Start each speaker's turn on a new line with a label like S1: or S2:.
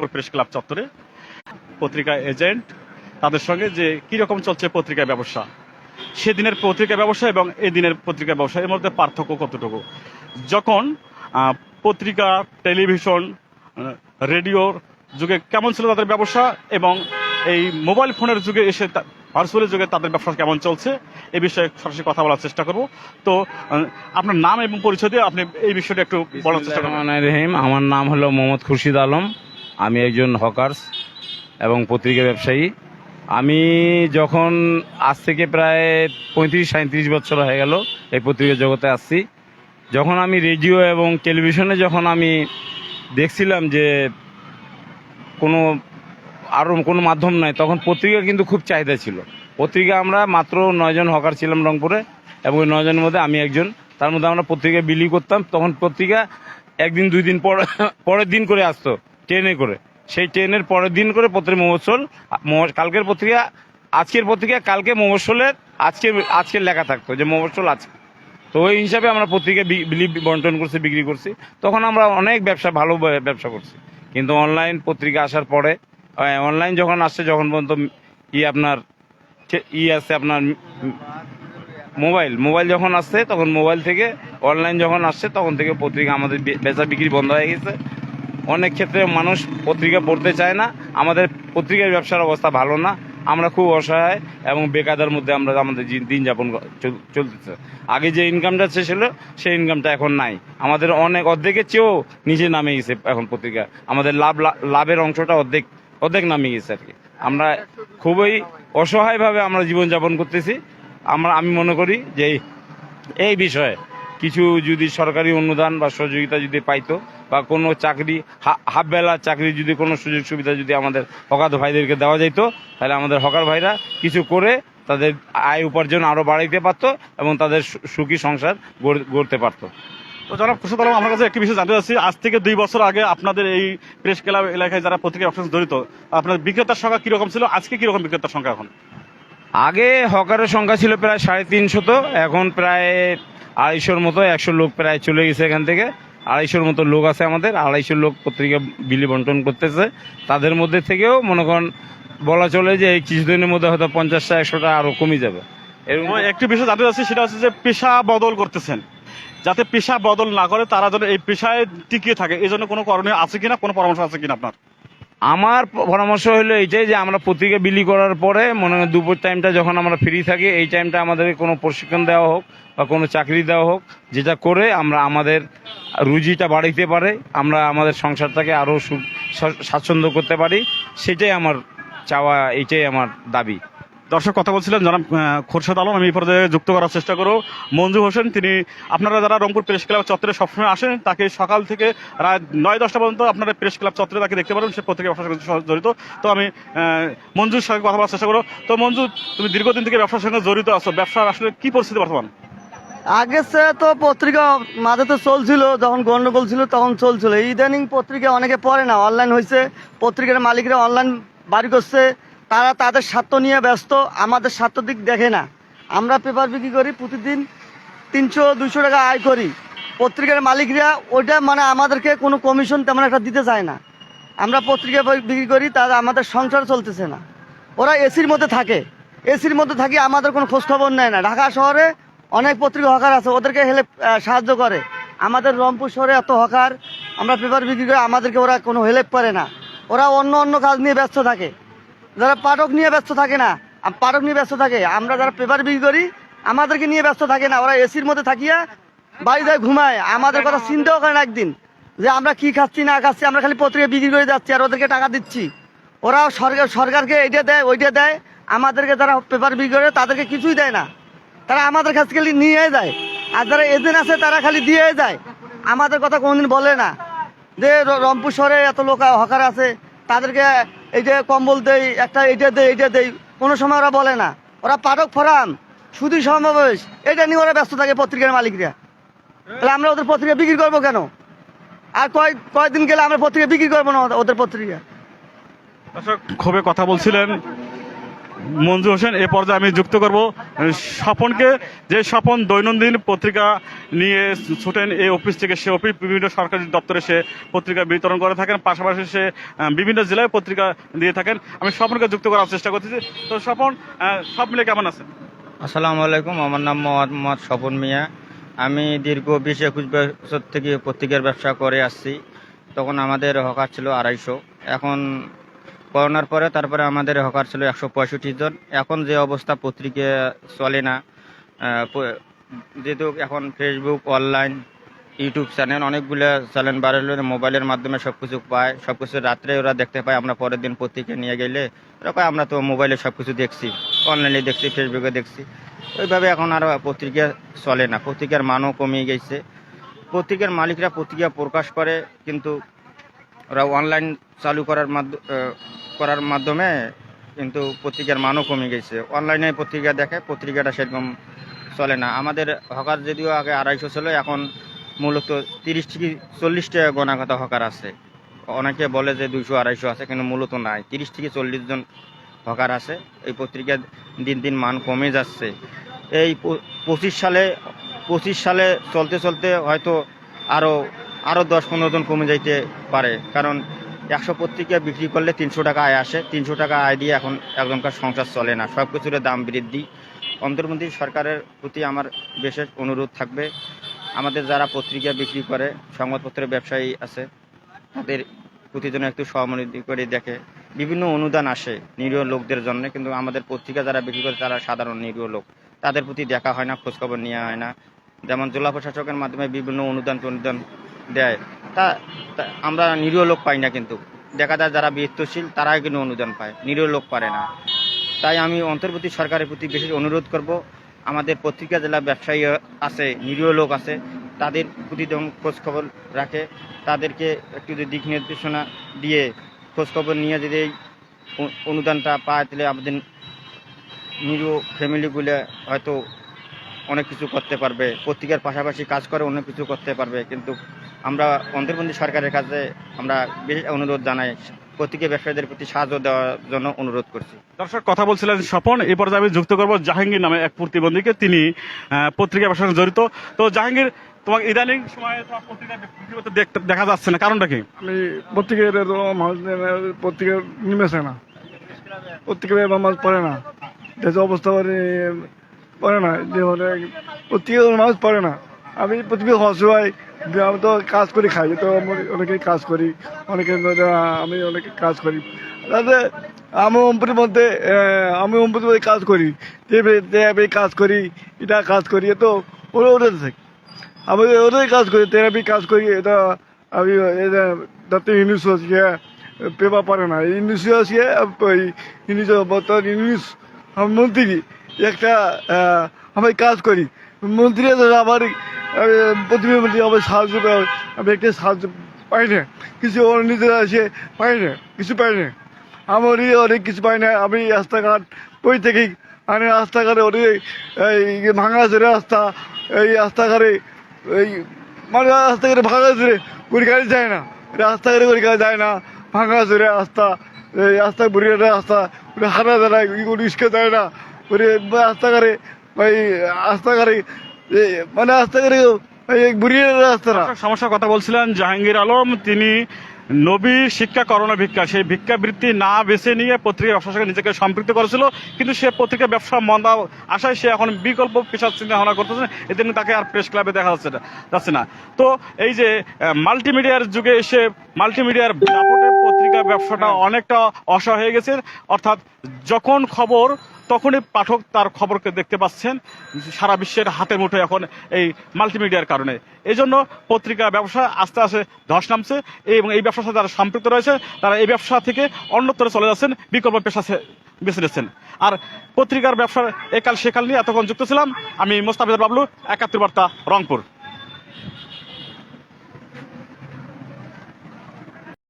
S1: Press club চত্বরে পত্রিকা agent, তাদের সঙ্গে যে কি রকম চলছে পত্রিকা ব্যবসা, সেদিনের পত্রিকা ব্যবসা এবং এই দিনের পত্রিকা ব্যবসা, এর মধ্যে পার্থক্য কতটুকু? যখন পত্রিকা, টেলিভিশন রেডিওর যুগে কেমন ছিল তাদের ব্যবসা এবং এই মোবাইল ফোনের যুগে এসে ভার্চুয়ালের যুগে তাদের ব্যবসা কেমন চলছে এই বিষয়ে সরাসরি কথা বলার চেষ্টা করব। তো আপনার নাম এবং পরিচয় দিয়ে আপনি এই বিষয়টা একটু বলার চেষ্টা করবেন
S2: আমার নাম হলো মোহাম্মদ খুরশিদ আলম। আমি একজন হকার্স এবং পত্রিকা ব্যবসায়ী। আমি যখন আজ থেকে প্রায় পঁয়ত্রিশ সাঁত্রিশ বছর হয়ে গেল এই পত্রিকা জগতে আসছি। যখন আমি রেডিও এবং টেলিভিশনে যখন আমি দেখছিলাম যে কোনো আরও কোনো মাধ্যম নাই, তখন পত্রিকা কিন্তু খুব চাহিদা ছিল। পত্রিকা আমরা মাত্র নয়জন হকার ছিলাম রংপুরে এবং ওই নয়জনের মধ্যে আমি একজন। তার মধ্যে আমরা পত্রিকা বিলি করতাম, তখন পত্রিকা একদিন, দুই দিন পর, পরের দিন করে আসতো। ট্রেনে করে। সেই ট্রেনের পরের দিন করে পত্রিকা মহোৎসল কালকের পত্রিকা, আজকের পত্রিকা, কালকে মহোৎসলের আজকে আজকের লেখা থাকতো যে মহোৎসল আজকে তো ওই হিসাবে আমরা পত্রিকা বিলি বন্টন করছি, বিক্রি করছি। তখন আমরা অনেক ব্যবসা, ভালো ব্যবসা করছি। কিন্তু অনলাইন পত্রিকা আসার পরে অনলাইন যখন আসছে, যখন পর্যন্ত ই আপনার ই আছে আপনার মোবাইল মোবাইল যখন আসছে, তখন মোবাইল থেকে, অনলাইন যখন আসছে, তখন থেকে পত্রিকা আমাদের বেচা বিক্রি বন্ধ হয়ে গেছে। অনেক ক্ষেত্রে মানুষ পত্রিকা পড়তে চায় না। আমাদের পত্রিকার ব্যবসার অবস্থা ভালো না। আমরা খুব অসহায় এবং বেকারদের মধ্যে আমরা আমাদের দিন যাপন চলতেছে। আগে যে ইনকামটা ছিল, সেই ইনকামটা এখন নাই। আমাদের অনেক অর্ধেকের চেয়েও নিচে নামে গেছে এখন পত্রিকা। আমাদের লাভ লাভের অংশটা অর্ধেক অর্ধেক নামে গেছে আর কি। আমরা খুবই অসহায়ভাবে আমরা জীবনযাপন করতেছি। আমরা আমি মনে করি যে এই বিষয়ে কিছু যদি সরকারি অনুদান বা সহযোগিতা যদি পাইতো বা কোনো চাকরি হাফ বেলা চাকরি যদি কোনো সুযোগ সুবিধা যদি আমাদের হকার ভাইদেরকে দেওয়া যেত তাহলে আমাদের হকার ভাইরা কিছু করে তাদের আয় উপার্জন আরও বাড়াইতে পারতো এবং তাদের সুখী সংসার গড়ে- গড়তে পারতো।
S1: তো জনাব খুশি আলম আমার কাছে একটি বিষয় জানতে চাচ্ছি। আজ থেকে দুই বছর আগে আপনাদের এই প্রেস ক্লাব এলাকায় যারা পত্রিকা সাথে জড়িত আপনার বিক্রেতার সংখ্যা কীরকম ছিল? আজকে কীরকম বিক্রেতার সংখ্যা এখন?
S2: আগে হকারের সংখ্যা ছিল প্রায় সাড়ে তিনশত এখন প্রায় আড়াইশোর মতো, একশো লোক প্রায় চলে গেছে এখান থেকে। আড়াইশোর মতো লোক আছে আমাদের, আড়াইশো লোক পত্রিকা বিলি বন্টন করতেছে। তাদের মধ্যে থেকেও মনে করেন, বলা চলে যে এই কিছুদিনের মধ্যে হয়তো পঞ্চাশটা, একশোটা আরও কমে যাবে। এরকম
S1: একটি বিষয় জানতে চাচ্ছি, সেটা হচ্ছে যে পেশা বদল করতেছেন। যাতে পেশা বদল না করে, তারা যেন এই পেশায় টিকিয়ে থাকে এই জন্য কোনো করণীয় আছে কিনা, কোনো পরামর্শ আছে কিনা আপনার?
S2: আমার পরামর্শ হলো এইটাই যে আমরা পত্রিকা বিলি করার পরে মনে হয় দুপুর টাইমটা যখন আমরা ফ্রি থাকি, এই টাইমটা আমাদের কোনো প্রশিক্ষণ দেওয়া হোক বা কোনো চাকরি দেওয়া হোক, যেটা করে আমরা আমাদের রুজিটা বাড়াইতে পারে, আমরা আমাদের সংসারটাকে আরও স্বাচ্ছন্দ্য করতে পারি, সেটাই আমার চাওয়া, এইটাই আমার দাবি।
S1: দর্শক কথা বলছিলেন জনাব খোরশেদ আলম, আমি এই পর্যায়ে যুক্ত করার চেষ্টা করব। মঞ্জু হোসেন, তিনি আপনারা যারা রংপুর প্রেস ক্লাব চত্বরে সবসময় আসেন, তাকে সকাল থেকে রাত নয়, দশটা পর্যন্ত আপনারা প্রেস ক্লাব চত্বরে তাকে দেখতে পারেন, সে পত্রিকা ব্যবসার সাথে জড়িত। তো আমি মঞ্জুর সঙ্গে কথা বলার চেষ্টা করব। তো মঞ্জু, তুমি দীর্ঘদিন থেকে ব্যবসার সঙ্গে জড়িত আছো, ব্যবসার আসলে কি পরিস্থিতি বর্তমান?
S3: আগে সে তো পত্রিকা মাঝে তো চলছিল, যখন গন্ডগোল ছিল তখন চলছিল। ইদানিং পত্রিকা অনেকে পড়ে না, অনলাইন হয়েছে পত্রিকার মালিকরা অনলাইন বাড়ি করছে তারা তাদের স্বার্থ নিয়ে ব্যস্ত, আমাদের স্বার্থ দিক দেখে না। আমরা পেপার বিক্রি করি, প্রতিদিন তিনশো দুশো টাকা আয় করি। পত্রিকার মালিকরা ওইটা মানে আমাদেরকে কোনো কমিশন তেমন একটা দিতে চায় না। আমরা পত্রিকা বিক্রি করি, তারা আমাদের সংসার চলতেছে না। ওরা এসির মধ্যে থাকে। এসির মধ্যে থাকি আমাদের কোনো খোঁজখবর নেয় না। ঢাকা শহরে অনেক পত্রিকা হকার আছে, ওদেরকে হেল্প সাহায্য করে। আমাদের রংপুর শহরে এত হকার, আমরা পেপার বিক্রি করি আমাদেরকে ওরা কোনো হেল্প করে না। ওরা অন্য অন্য কাজ নিয়ে ব্যস্ত থাকে। যারা পাঠক নিয়ে ব্যস্ত থাকে না পাঠক নিয়ে ব্যস্ত থাকে, আমরা যারা পেপার বিক্রি করি, আমাদেরকে নিয়ে ব্যস্ত থাকে না, ওরা এসির মধ্যে থাকিয়া বাড়ি যায়, ঘুমায়। আমাদের কথা চিন্তাও করে না একদিন, যে আমরা কি খাচ্ছি, না খাচ্ছি, আমরা খালি পত্রিকা বিক্রি করে যাচ্ছি আর ওদেরকে টাকা দিচ্ছি। ওরা সরকার, সরকারকে এইটা দেয়, ওইটা দেয়, আমাদেরকে যারা পেপার বিক্রি করে তাদেরকে কিছুই দেয় না। তারা আমাদের কাছ থেকে নিয়ে যায়। আর যারা এজেন্ট আছে, তারা খালি দিয়ে যায়। আমাদের কথা কোনোদিন বলে না। যে রংপুর শহরে এত লোক, হকার আছে, তাদেরকে এই যে কম্বল দেই, একটা এইটা দেই এটা দেই, কোনো সময় ওরা বলে না। ওরা পাঠক ফোরাম শুধু সমাবেশ এটা নিয়ে ওরা ব্যস্ত থাকে পত্রিকার মালিকরা। তাহলে আমরা ওদের পত্রিকা বিক্রি করব কেন? আর কয় কয়েকদিন গেলে আমরা পত্রিকা বিক্রি করব না ওদের- পত্রিকা?
S1: দর্শক, ক্ষোভে কথা বলছিলেন মঞ্জু হোসেন, এ পর্যায়ে আমি যুক্ত করব। স্বপনকে, যে স্বপন দৈনন্দিন পত্রিকা নিয়ে ছুটেন এই অফিস থেকে, সে অফিস বিভিন্ন সরকারি দপ্তরে সে পত্রিকা বিতরণ করে থাকেন। পাশাপাশি সে বিভিন্ন জেলায় পত্রিকা দিয়ে থাকেন। আমি স্বপনকে যুক্ত করার চেষ্টা করতেছি। তো স্বপন সব মিলে কেমন আছেন?
S4: আসসালামু আলাইকুম। আমার নাম মোহাম্মদ স্বপন মিয়া। আমি দীর্ঘ বিশ একুশ বছর থেকে পত্রিকার ব্যবসা করে আসছি। তখন আমাদের হকার ছিল আড়াইশো। এখন করোনার পরে তারপরে আমাদের হকার ছিল একশো পঁয়ষট্টি জন। এখন যে অবস্থা পত্রিকা চলে না যেহেতু এখন ফেসবুক অনলাইন ইউটিউব চ্যানেল অনেকগুলো চ্যানেল বাড়ালো মোবাইলের মাধ্যমে সব কিছু পায় সব কিছু রাত্রে ওরা দেখতে পায় আমরা পরের দিন পত্রিকা নিয়ে গেলে ওরা আমরা তো মোবাইলে সব কিছু দেখছি অনলাইনে দেখছি ফেসবুকে দেখছি। ওইভাবে এখন আর পত্রিকা চলে না পত্রিকার মানও কমিয়ে গেছে। পত্রিকার মালিকরা পত্রিকা প্রকাশ করে কিন্তু ওরা অনলাইন চালু করার মাধ্য- আহ, করার মাধ্যমে কিন্তু পত্রিকার মানও কমে গেছে। অনলাইনে পত্রিকা দেখে, পত্রিকাটা সেরকম চলে না। আমাদের হকার যদিও আগে আড়াইশো ছিল, এখন মূলত তিরিশ থেকে চল্লিশটা গণাগত হকার আছে। অনেকে বলে যে দুইশো, আড়াইশো আছে, কিন্তু মূলত নাই। তিরিশ থেকে চল্লিশ জন হকার আছে। এই পত্রিকার দিন দিন মান কমে যাচ্ছে। এই পঁচিশ সালে পঁচিশ সালে চলতে চলতে হয়তো আরও আরও দশ পনেরো জন কমে যাইতে পারে। কারণ একশো পত্রিকা বিক্রি করলে তিনশো টাকা আয় আসে। তিনশো টাকা আয় দিয়ে এখন একজনকার সংসার চলে না। সব কিছুর দাম বৃদ্ধি। অন্তর্বর্তী সরকারের প্রতি আমার বিশেষ অনুরোধ থাকবে। আমাদের যারা পত্রিকা বিক্রি করে সংবাদপত্রের ব্যবসায়ী আছে, তাদের প্রতি যেন একটু সহানুভূতি করে দেখে। বিভিন্ন অনুদান আসে নিরীহ লোকদের জন্য, কিন্তু আমাদের পত্রিকা যারা বিক্রি করে, তারা সাধারণ নিরীহ লোক। তাদের প্রতি দেখা হয় না, খোঁজখবর নেওয়া হয় না। যেমন জেলা প্রশাসকের মাধ্যমে বিভিন্ন অনুদান টনুদান দেয়। তা আমরা নিরীহ লোক পাই না কিন্তু। দেখা যায় যারা বৃত্তশীল, তারাই কিন্তু অনুদান পায়। নিরীহ লোক পারে না। তাই আমি অন্তর্বর্তী সরকারের প্রতি বিশেষ অনুরোধ করব। আমাদের পত্রিকা জেলা ব্যবসায়ী আছে, নিরীহ লোক আছে, তাদের প্রতি যেমন খোঁজখবর রাখে, তাদেরকে একটু যদি দিক নির্দেশনা দিয়ে খোঁজখবর নিয়ে যদি এই অনুদানটা পায়, তাহলে আমাদের নিরীহ ফ্যামিলিগুলো হয়তো অনেক কিছু করতে পারবে পত্রিকার পাশাপাশি কাজ করে অনেক কিছু করতে পারবে কিন্তু আমরা অন্তর্বর্তী সরকারের কাছে আমরা বিশেষ অনুরোধ জানাই পত্রিকা ব্যবসায়ীদের প্রতি সাহায্য দেওয়ার জন্য অনুরোধ করছি।
S1: দর্শক কথা বলছিলেন স্বপন এই পর্যায়ে আমি যুক্ত করব জাহাঙ্গীর নামে এক প্রতিবন্ধীকে তিনি পত্রিকা ব্যবসার সঙ্গে জড়িত। তো জাহাঙ্গীর তোমাকে ইদানিং সময়ে পত্রিকা দেখতে- দেখা যাচ্ছে না কারণটা কি?
S5: আমি পত্রিকার পত্রিকা নিমেছে না। পত্রিকা মাছ পড়ে না। দেশের অবস্থা পড়ে না, যে মানে পত্রিকা মাছ পড়ে না। আমি পত্রিকা হসবাই আমি তো কাজ করি, খাই, তো আমি অনেকে কাজ করি, অনেকে আমি অনেকে কাজ করি। তাতে আমি অম্পুর মধ্যে আমি অম্পুর মধ্যে কাজ করি, যে আমি কাজ করি, এটা কাজ করি তো ওরা ওদের থাকে। আমি ওটাই কাজ করি থেরাপি কাজ করি, এটা আমি এটা যাতে ইংলিশ আজকে পেপার পারে না। ইংলিশ ওই ইংলিশ, বর্তমান ইংলিশ মন্ত্রী একটা আমি কাজ করি। মন্ত্রী আছে আমার প্রতিনিধি আমার সাহায্য করে, আমি একটা সাহায্য পাই না। কিছু নিজেরা এসে পাই না কিছু পাই না। আমার এই অনেক কিছু পাই না আমি রাস্তাঘাট ওই থেকেই মানে রাস্তাঘাটে অনেক এই ভাঙা আছে রাস্তা এই রাস্তাঘাটে এই মানে রাস্তাঘাটে ভাঙা আছে কোনো গাড়ি যায় না। রাস্তাঘাটে কোনো গাড়ি যায় না ভাঙা আছে রাস্তা এই রাস্তা বুড়ি রাস্তা হারা যায় না কোনো যায় না। ওই রাস্তাঘাটে এই মানে রাস্তাঘাটে এই বুড়ি
S1: সমস্যার কথা বলছিলেন জাহাঙ্গীর আলম তিনি নবী শিক্ষা করোনা ভিক্ষা সেই ভিক্ষা বৃত্তি না বেছে নিয়ে পত্রিকা ব্যবসার সঙ্গে নিজেকে সম্পৃক্ত করেছিল, কিন্তু সে পত্রিকা ব্যবসা মন্দা আশায় সে এখন বিকল্প পেশার চিন্তা ভাবনা করতেছে এদিন তাকে আর প্রেস ক্লাবে দেখা যাচ্ছে না যাচ্ছে না। তো এই যে মাল্টিমিডিয়ার যুগে এসে মাল্টিমিডিয়ার পত্রিকা ব্যবসাটা অনেকটা অসহায় হয়ে গেছে। অর্থাৎ যখন খবর তখনই পাঠক তার খবরকে দেখতে পাচ্ছেন সারা বিশ্বের হাতের মুঠোয় এখন এই মাল্টিমিডিয়ার কারণে। এই জন্য পত্রিকা ব্যবসা আস্তে আস্তে ধস নামছে এবং এই ব্যবসার সাথে যারা সম্পৃক্ত রয়েছে, তারা এই ব্যবসা থেকে অন্যত্র চলে যাচ্ছেন, বিকল্প পেশা বেছে নিচ্ছেন। আর পত্রিকার ব্যবসার একাল সেকাল নিয়ে এতক্ষণ যুক্ত ছিলাম, আমি মোস্তাফিজুর বাবলু, একাত্তর বার্তা রংপুর।